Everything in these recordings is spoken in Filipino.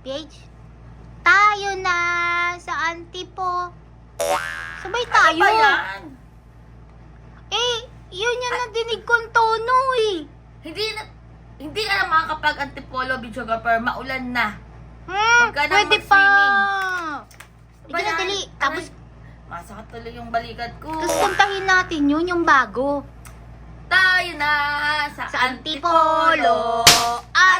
page. Tayo na sa Antipo. Sabay tayo. Ano ba yan? Eh, yun yung nadinig kong tono eh. Hindi na, hindi ka na makakapag antipolo videographer, maulan na. Hmm, Huwag ka nang pwede pa. mag-swimming. Na, dali. Tapos, Masakit tuloy yung balikat ko. tapos puntahin natin yun, yung bago. Tayo na sa, Sa Antipolo. At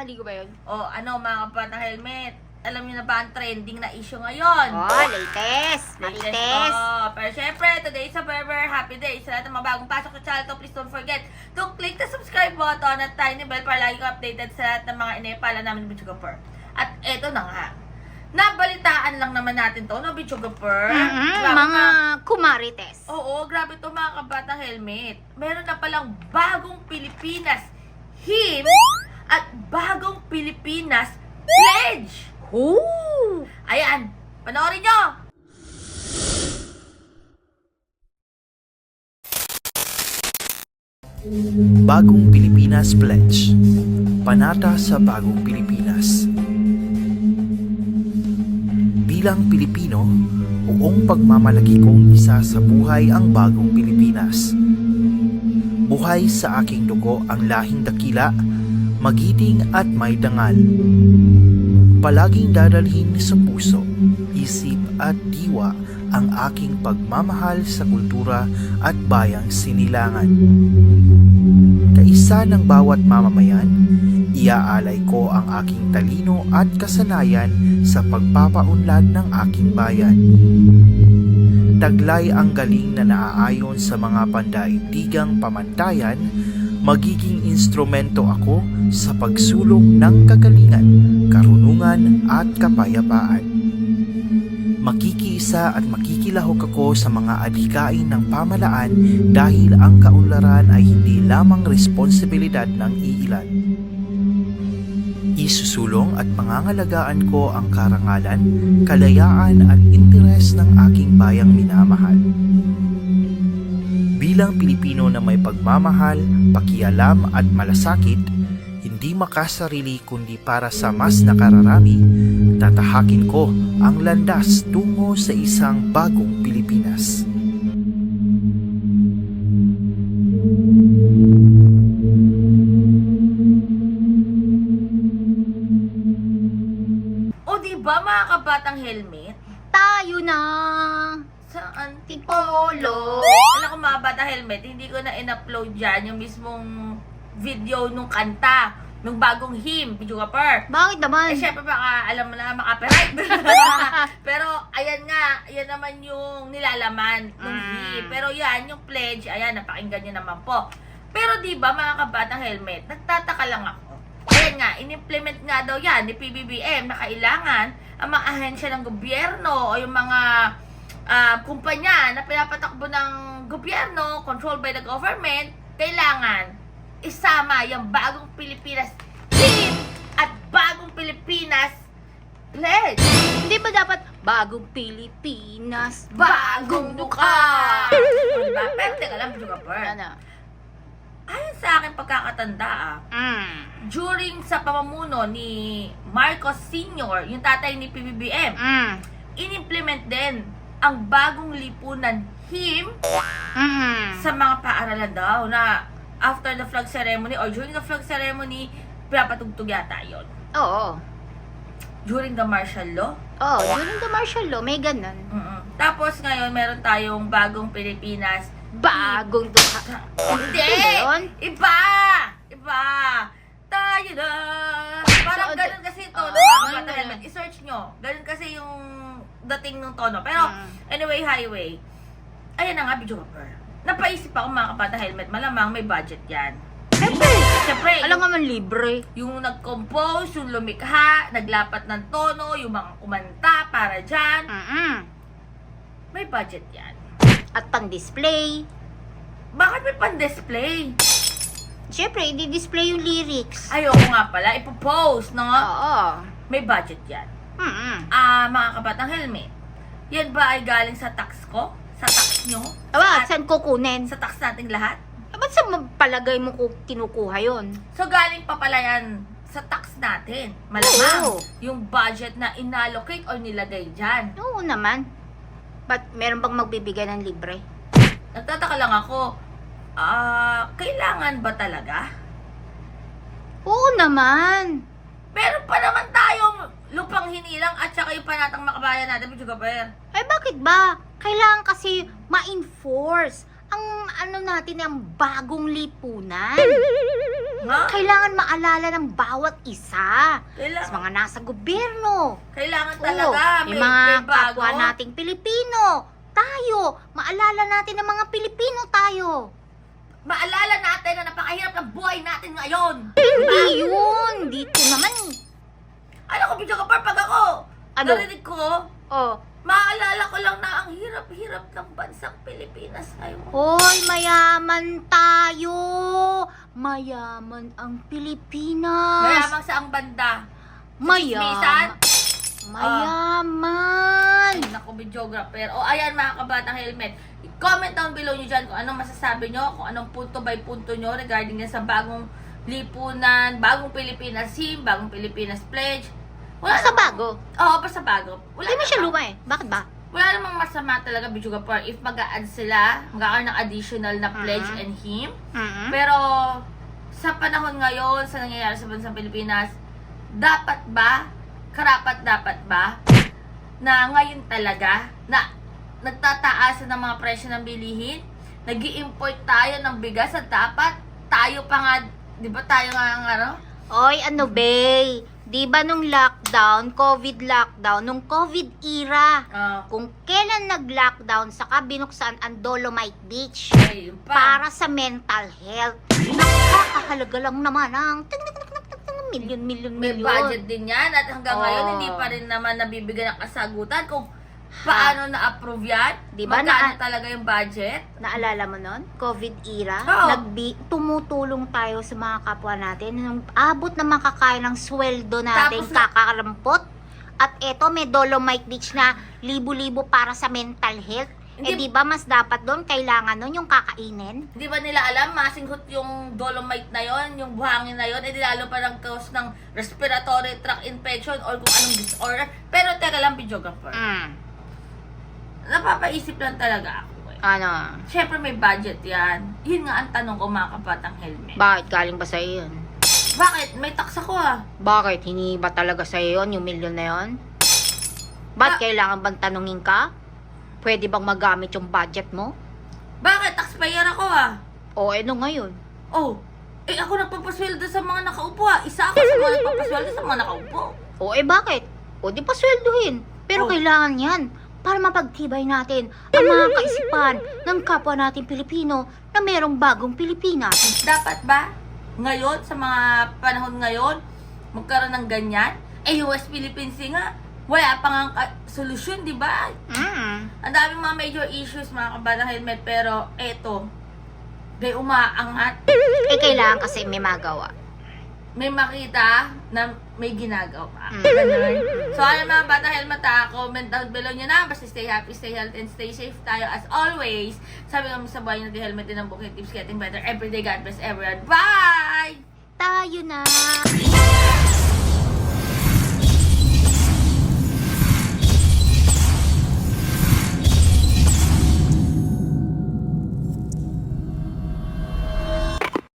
Ah, maligo ba yun? O ano mga kapatid na helmet. Alam niyo na ba ang trending na issue ngayon? Oh, latest. Latest Marites. ko. Pero syempre, today is a very, very happy day. Sa lahat ng mga bagong pasok sa channel to, please don't forget to click the subscribe button at tiny bell para lagi ko updated sa lahat ng mga inepala namin ng Bichugapur. At eto na nga. Nabalitaan lang naman natin to, no, Bichugapur? Mm-mm, mga kumarites. Oo, grabe to mga kabatang helmet. Meron na palang bagong Pilipinas him at Pilipinas pledge. Ooh. Ayan, panoorin nyo! Bagong Pilipinas Pledge Panata sa Bagong Pilipinas Bilang Pilipino, buong pagmamalaki kong isa sa buhay ang bagong Pilipinas. Buhay sa aking dugo ang lahing dakila, magiting at may dangal. Palaging dadalhin sa puso, isip at diwa ang aking pagmamahal sa kultura at bayang sinilangan. Kaisa ng bawat mamamayan, iaalay ko ang aking talino at kasanayan sa pagpapaunlad ng aking bayan. Taglay ang galing na naaayon sa mga pandaigdigang pamantayan, magiging instrumento ako sa pagsulong ng kagalingan, karunungan at kapayapaan. Makikiisa at makikilahok ako sa mga adhikain ng pamalaan dahil ang kaunlaran ay hindi lamang responsibilidad ng iilan. Isusulong at pangangalagaan ko ang karangalan, kalayaan at interes ng aking bayang minamahal. Bilang Pilipino na may pagmamahal, pakialam at malasakit, hindi makasarili kundi para sa mas nakararami, tatahakin ko ang landas tungo sa isang bagong Pilipinas. O di ba mga kabatang helmet? Tayo na. Sa Antipolo. Alam ko mga bata helmet, hindi ko na in-upload dyan yung mismong video nung kanta, nung bagong hymn, video ka per. Bakit naman? Eh, syempre baka alam mo na makapiright. Pero, ayan nga, yan naman yung nilalaman ng Mm. hymn. Pero yan, yung pledge, ayan, napakinggan nyo naman po. Pero di ba mga kabatang helmet, nagtataka lang ako. Ayan nga, in-implement nga daw yan ni PBBM na kailangan ang mga ahensya ng gobyerno o yung mga ah, kumpanya na pinapatakbo ng gobyerno, controlled by the government, kailangan isama yung bagong Pilipinas team at bagong Pilipinas pledge. Hindi ba dapat bagong Pilipinas, Bagong mukha! Diba? Pero teka lang, Juga Per. Ano? Ayon sa aking pagkakatanda ah, Mm. during sa pamamuno ni Marcos Sr., yung tatay ni PBBM, Mm. in-implement din ang bagong lipunan him Mm. sa mga paaralan daw na after the flag ceremony or during the flag ceremony, pinapatugtog yata yun. Oo. During the martial law. Oh, during the martial law, may ganun. Mm-mm. Tapos ngayon, meron tayong bagong Pilipinas. Bagong dukha. Hindi! Yun? Iba! Iba! Tayo na! Parang So, ganun kasi ito, no, mga ganun bata na helmet. I-search nyo. Ganun kasi yung dating ng tono. Pero, Mm. anyway, highway. Ayan na nga, video ka Napaisip ako mga kapata helmet, malamang may budget yan. Siyempre. Siyempre, Alam nga man libre. yung nag-compose, yung lumikha, naglapat ng tono, yung mga kumanta para dyan, Mm-mm. may budget yan. At pang-display. Bakit may pan-display? Siyempre, i-display yung lyrics. Ayoko nga pala, ipopost, no? Oo. May budget yan. Mm-mm. Ah, mga kabatang helmet. Yan ba ay galing sa tax ko? Sa tax nyo? Aba, Sa, saan kukunin? sa tax nating lahat? Aba, Ba't sa palagay mo ko kinukuha yon? So galing pa pala yan sa tax natin. Malamang Oo. yung budget na inallocate o nilagay dyan. Oo naman. Ba't meron bang magbibigay ng libre? Nagtataka lang ako, ah, kailangan ba talaga? Oo naman. Meron pa naman hinilang at saka yung panatang makabayan natin, Pichuga Per. Ay bakit ba? Kailangan kasi ma-enforce ang ano natin ang bagong lipunan. Ha? Kailangan maalala ng bawat isa. Sa Kailangan, mga nasa gobyerno. kailangan Oo, talaga. may, May, mga may bago. kapwa nating Pilipino. Tayo. Maalala natin ng mga Pilipino tayo. Maalala natin na napakahirap ng buhay natin ngayon. Hindi yun. Dito naman. Ano ko, Pichuga Per, pag ako, Ano? narinig ko, Oh. maalala ko lang na ang hirap-hirap ng bansang Pilipinas ngayon. Hoy, mayaman tayo. Mayaman ang Pilipinas. Mayamang sa ang banda. Mayaman. Mayaman. Ay, naku, videographer. O, ayan mga kabatang helmet. I-comment down below nyo dyan kung anong masasabi nyo, kung anong punto by punto nyo regarding yan sa bagong lipunan, bagong Pilipinas Sim, bagong Pilipinas Pledge. Basta namang- bago. Oo, basta bago. Wala Hindi mo siya luma eh. Bakit ba? Wala namang masama talaga, videographer, if mag-a-add sila, mag-a-add ng additional na pledge Mhm. and him. Mm-hmm. Pero, sa panahon ngayon, sa nangyayari sa bansang Pilipinas, dapat ba, karapat dapat ba, na ngayon talaga, na nagtataasan ng mga presyo ng bilihin, nag import tayo ng bigas at dapat tayo pa nga, di ba tayo nga ang ano? Oy, ano be? Di ba nung lockdown, COVID lockdown, nung COVID era, Uh, kung kailan nag-lockdown, saka binuksan ang Dolomite Beach pa. para sa mental health. Nakakahalaga lang naman ang ting, ting, ting, million, million, May budget din yan at hanggang Oo. ngayon hindi pa rin naman nabibigyan ng kasagutan kung paano na-approve yan, Di ba magkano na- talaga yung budget. Naalala mo nun? COVID era? Oo. Nagbi- tumutulong tayo sa mga kapwa natin. Nung abot na makakain ng sweldo natin, Tapos na- kakarampot. At eto, may Dolomite Beach na libo-libo para sa mental health. Eh Hindi- di ba mas dapat doon, kailangan nun yung kakainin? Di ba nila alam, masinghot yung dolomite na yon, yung buhangin na yon, eh di lalo pa ng cause ng respiratory tract infection or kung anong disorder. Pero teka lang, videographer. Mm. Napapaisip lang talaga ako eh. Ano? Siyempre may budget yan. Yun nga ang tanong ko mga kapatang helmet. Bakit galing ba sa'yo yun? Bakit? May tax ako ah. Bakit? Hindi ba talaga sa'yo yun, yung milyon na yun? Ba't Ah. kailangan bang tanungin ka? Pwede bang magamit yung budget mo? Bakit? Taxpayer ako ah. O ano ngayon? Oh, eh ako nagpapasweldo sa mga nakaupo ah. Isa ako sa mga nagpapasweldo sa mga nakaupo. O eh bakit? O di pa swelduhin. Pero Oh. kailangan yan para mapagtibay natin ang mga kaisipan ng kapwa natin Pilipino na merong bagong Pilipinas. Dapat ba ngayon, sa mga panahon ngayon, magkaroon ng ganyan? Eh, US Philippines nga, wala pa nga ka- solusyon, di ba? Mm. Ang daming mga major issues, mga kabatang helmet, pero eto, may umaangat, Eh kailangan kasi may magawa. May makita na may ginagawa. Mm. Ganun. So, ayun mga bata helmet ha, comment down below nyo na. Basta stay happy, stay healthy, and stay safe tayo as always. Sabi nga sa buhay natin, helmet din ang bukit. Keeps getting better every day. God bless everyone. Bye! Tayo na!